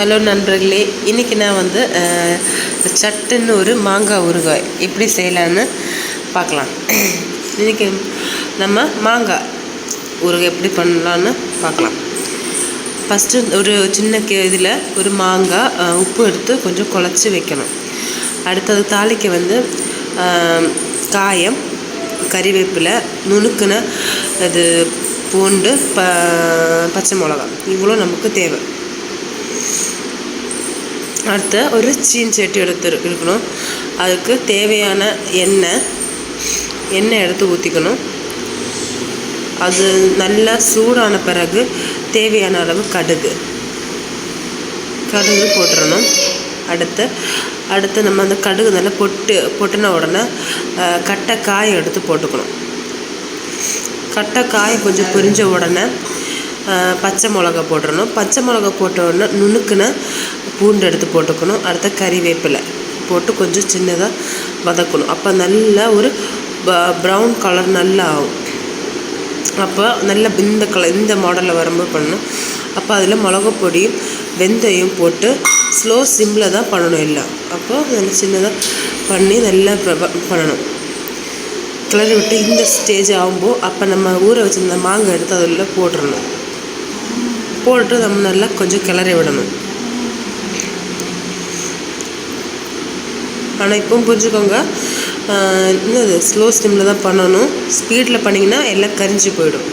Hello நண்பர்களே இன்றைக்கி நான் வந்து சட்டுன்னு ஒரு மாங்காய் ஊறுகாய் எப்படி செய்யலான்னு பார்க்கலாம். இன்றைக்கி நம்ம மாங்காய் ஊறுகாய் எப்படி பண்ணலான்னு பார்க்கலாம். ஃபஸ்ட்டு ஒரு சின்ன கே இதில் ஒரு மாங்காய் உப்பு எடுத்து கொஞ்சம் குழச்சி வைக்கணும். அடுத்தது தாளிக்கு வந்து காயம் கறிவேப்பிலை நுணுக்குன இது பூண்டு ப பச்சை மிளகா இவ்வளோ நமக்கு தேவை. அடுத்து ஒரு சீன் சட்டி எடுத்து இருக்கணும். அதுக்கு தேவையான எண்ணெய் எண்ணெய் எடுத்து ஊற்றிக்கணும் அது நல்லா சூடான பிறகு தேவையான அளவு கடுகு. கடுகு போட்டுறணும். அடுத்து அடுத்து நம்ம அந்த கடுகு நல்லா பொட்டு பொட்டின உடனே அஹ், கட்டை எடுத்து போட்டுக்கணும். கட்டை காய் கொஞ்சம் பொரிஞ்ச உடனே பச்சை மிளகா போட்டுடணும் பச்சை மிளகா போட்ட உடனே நுணுக்குன்னு பூண்டு எடுத்து போட்டுக்கணும். அடுத்த கறிவேப்பிலை போட்டு கொஞ்சம் சின்னதாக வதக்கணும். அப்போ நல்லா ஒரு ப்ரௌன் கலர் நல்லா ஆகும். அப்போ நல்ல இந்த கலர் இந்த மாடலில் வரும்போது பண்ணணும். அப்போ அதில் மிளகா பொடியும் வெந்தயம் போட்டு ஸ்லோ சிம்மில் தான் பண்ணணும் எல்லாம். அப்போ நல்லா சின்னதாக பண்ணி நல்லா பண்ணணும். கிளறி விட்டு இந்த ஸ்டேஜ் ஆகும்போது அப்போ நம்ம ஊற வச்சுருந்த மாங்காய் எடுத்து அதில் போட்டுடணும் போட்டு நம்ம நல்லா கொஞ்சம் கிளறி விடணும். ஆனால் இப்போவும் புரிஞ்சுக்கோங்க. இன்னும் என்னது ஸ்லோ ஸ்டிம்மில் தான் பண்ணணும். ஸ்பீடில் பண்ணிங்கன்னா எல்லாம் கரிஞ்சு போயிடும்.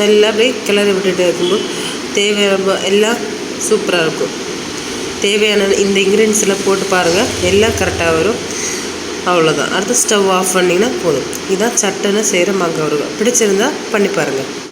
நல்லா அப்படியே கிளறி விட்டுட்டே இருக்கும்போது தேவையான எல்லாம் சூப்பராக இருக்கும். தேவையான இந்த இன்க்ரீடியன்ஸ் எல்லாம் போட்டு பாருங்கள் எல்லாம் கரெக்டாக வரும். அவ்வளோதான் அடுத்து ஸ்டவ் ஆஃப் பண்ணிங்கன்னா போதும். இதான் சட்டுன்னு செய்கிற மங்க ஊறுகாய் பிடிச்சிருந்தா பண்ணி பாருங்கள்